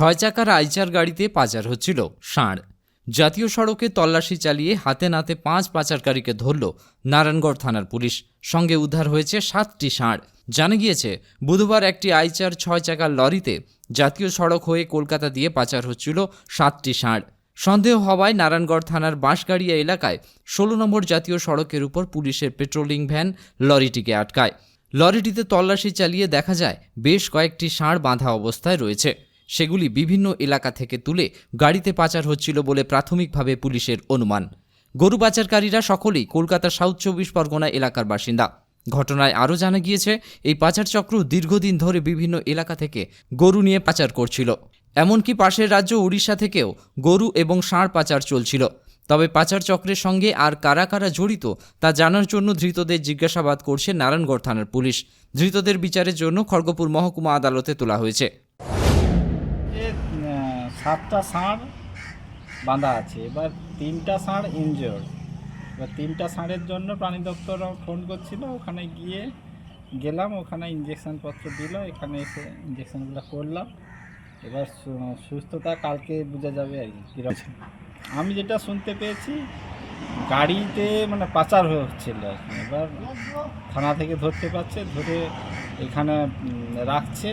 ছয় চাকার আইচার গাড়িতে পাচার হচ্ছিল ষাঁড়। জাতীয় সড়কে তল্লাশি চালিয়ে হাতে নাতে পাঁচ পাচারকারীকে ধরল নারায়ণগড় থানার পুলিশ। সঙ্গে উদ্ধার হয়েছে সাতটি ষাঁড়। জানা গিয়েছে, বুধবার একটি আইচার ছয় চাকার লরিতে জাতীয় সড়ক হয়ে কলকাতা দিয়ে পাচার হচ্ছিল সাতটি ষাঁড়। সন্দেহ হওয়ায় নারায়ণগড় থানার বাঁশগাড়িয়া এলাকায় ষোলো নম্বর জাতীয় সড়কের উপর পুলিশের পেট্রোলিং ভ্যান লরিটিকে আটকায়। লরিটিতে তল্লাশি চালিয়ে দেখা যায়, বেশ কয়েকটি ষাঁড় বাঁধা অবস্থায় রয়েছে। সেগুলি বিভিন্ন এলাকা থেকে তুলে গাড়িতে পাচার হচ্ছিল বলে প্রাথমিকভাবে পুলিশের অনুমান। গরু পাচারকারীরা সকলেই কলকাতা সাউথ চব্বিশ পরগনা এলাকার বাসিন্দা। ঘটনায় আরও জানা গিয়েছে, এই পাচার চক্র দীর্ঘদিন ধরে বিভিন্ন এলাকা থেকে গরু নিয়ে পাচার করছিল। এমনকি পাশের রাজ্য উড়িষ্যা থেকেও গরু এবং ষাঁড় পাচার চলছিল। তবে পাচার চক্রের সঙ্গে আর কারা কারা জড়িত তা জানার জন্য ধৃতদের জিজ্ঞাসাবাদ করছে নারায়ণগড় থানার পুলিশ। ধৃতদের বিচারের জন্য খড়গপুর মহকুমা আদালতে তোলা হয়েছে। সাতটা ষাঁড় বাঁধা আছে। এবার তিনটা ষাঁড় ইনজিওর্ড এবার তিনটা ষাঁড়ের জন্য প্রাণী দপ্তর ফোন করছিল। ওখানে গিয়ে গেলাম, ওখানে ইঞ্জেকশন পত্র দিল, এখানে এসে ইঞ্জেকশনগুলো করলাম। এবার সুস্থতা কালকে বোঝা যাবে আর কি, কীরকম। আমি যেটা শুনতে পেয়েছি, গাড়িতে মানে পাচার হচ্ছিল আর কি। এবার থানা থেকে ধরতে পারছে, ধরে এখানে রাখছে।